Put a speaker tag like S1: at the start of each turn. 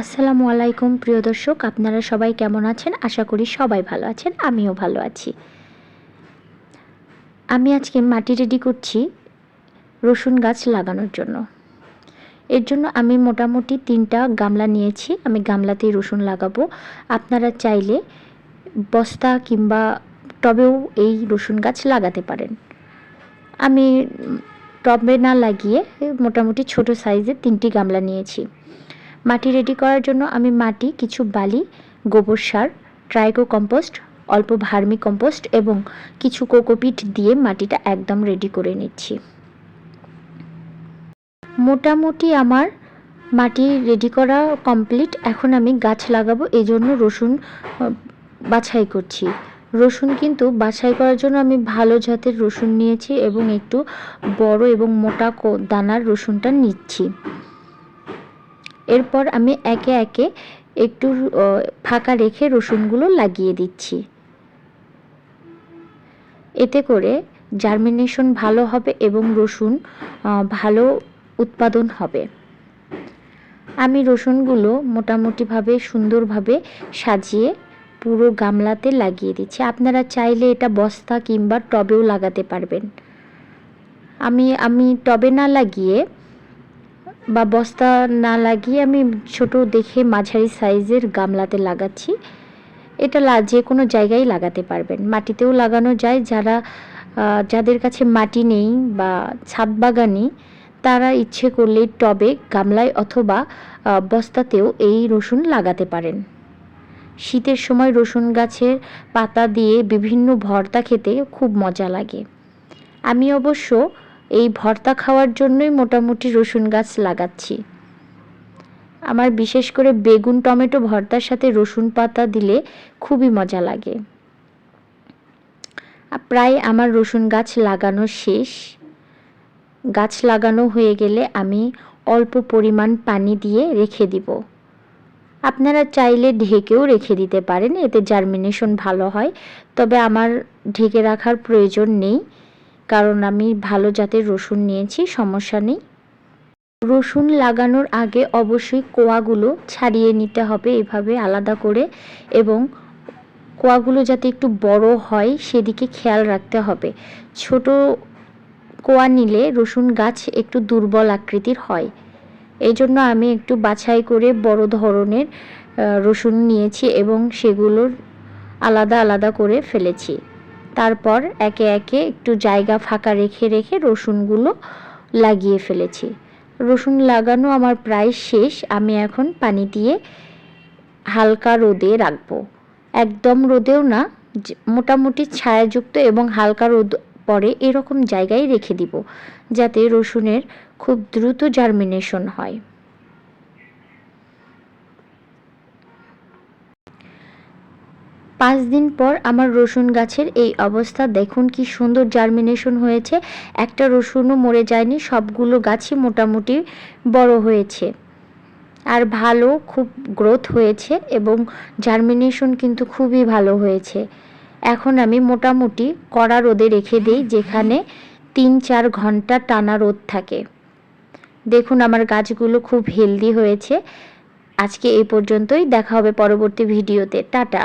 S1: আসসালামু আলাইকুম, প্রিয় দর্শক। আপনারা সবাই কেমন আছেন? আশা করি সবাই ভালো আছেন, আমিও ভালো আছি। আমি আজকে মাটি রেডি করছি রসুন গাছ লাগানোর জন্য। এর জন্য আমি মোটামুটি তিনটা গামলা নিয়েছি। আমি গামলাতেই রসুন লাগাবো। আপনারা চাইলে বস্তা কিংবা টবেও এই রসুন গাছ লাগাতে পারেন। আমি টবে না লাগিয়ে মোটামুটি ছোট সাইজের তিনটি গামলা নিয়েছি। মাটি রেডি করার জন্য আমি মাটি, কিছু বালি, গোবর সার ট্রাইকো কম্পোস্ট অল্প ভার্মি কম্পোস্ট এবং কিছু কোকোপিট দিয়ে মাটিটা একদম রেডি করে নিচ্ছি। মোটামুটি আমার মাটি রেডি করা কমপ্লিট এখন আমি গাছ লাগাবো এই জন্য রসুন বাছাই করছি। রসুন কিন্তু বাছাই করার জন্য আমি ভালো জাতের রসুন নিয়েছি এবং একটু বড় এবং মোটা দানার রসুনটা নিচ্ছি। এরপর আমি একে একে একটু ফাঁকা রেখে রসুনগুলো লাগিয়ে দিচ্ছি। এতে করে জার্মিনেশন ভালো হবে এবং রসুন ভালো উৎপাদন হবে। আমি রসুনগুলো মোটামুটিভাবে সুন্দরভাবে সাজিয়ে পুরো গামলাতে লাগিয়ে দিচ্ছি। আপনারা চাইলে এটা বস্তা কিংবা টবেও লাগাতে পারবেন। আমি আমি টবে না লাগিয়ে বা বস্তা না লাগিয়ে আমি ছোট দেখে মাঝারি সাইজের গামলাতে লাগাচ্ছি। এটা যে কোনো জায়গায় লাগাতে পারবেন। মাটিতেও লাগানো যায়। যারা যাদের কাছে মাটি নেই বা ছাদ বাগানি, তারা ইচ্ছে করলে টবে, গামলায় অথবা বস্তাতেও এই রসুন লাগাতে পারেন। শীতের সময় রসুন গাছের পাতা দিয়ে বিভিন্ন ভর্তা খেতে খুব মজা লাগে। আমি অবশ্য এই ভর্তা খাওয়ার জন্যই মোটামুটি রসুন গাছ লাগাচ্ছি। আমার বিশেষ করে বেগুন, টমেটো ভর্তার সাথে রসুন পাতা দিলে খুবই মজা লাগে। প্রায় আমার রসুন গাছ লাগানো শেষ। গাছ লাগানো হয়ে গেলে আমি অল্প পরিমাণ পানি দিয়ে রেখে দিব। আপনারা চাইলে ঢেকেও রেখে দিতে পারেন, এতে জার্মিনেশন ভালো হয়। তবে আমার ঢেকে রাখার প্রয়োজন নেই। কারণ আমি ভালো জাতের রসুন নিয়েছি, সমস্যা নেই। রসুন লাগানোর আগে অবশ্যই কোয়াগুলো ছাড়িয়ে নিতে হবে এভাবে আলাদা করে এবং কোয়াগুলো যাতে একটু বড় হয় সেদিকে খেয়াল রাখতে হবে। ছোট কোয়া নিলে রসুন গাছ একটু দুর্বল আকৃতির হয়। এই জন্য আমি একটু বাছাই করে বড় ধরনের রসুন নিয়েছি এবং সেগুলোর আলাদা আলাদা করে ফেলেছি। তারপর একে একে একটু জায়গা ফাঁকা রেখে রেখে রসুনগুলো লাগিয়ে ফেলেছি। রসুন লাগানো আমার প্রায় শেষ, আমি এখন পানি দিয়ে হালকা রোদে রাখব। একদম রোদেও না মোটামুটি ছায়াযুক্ত এবং হালকা রোদ পরে এরকম জায়গায় রেখে দিব, যাতে রসুনের খুব দ্রুত জার্মিনেশন হয়। পাঁচ দিন পর আমার রসুন গাছের এই অবস্থা। দেখুন কি সুন্দর জার্মিনেশন হয়েছে। একটা রসুনও মরে যায়নি, সবগুলো গাছই মোটামুটি বড় হয়েছে। আর ভালো, খুব গ্রোথ হয়েছে এবং জার্মিনেশন কিন্তু খুবই ভালো হয়েছে। এখন আমি মোটামুটি কড়া রোদে রেখে দিই, যেখানে তিন চার ঘণ্টা টানা রোদ থাকে। দেখুন আমার গাছগুলো খুব হেলদি হয়েছে। আজকে এই পর্যন্তই, দেখা হবে পরবর্তী ভিডিওতে। টাটা।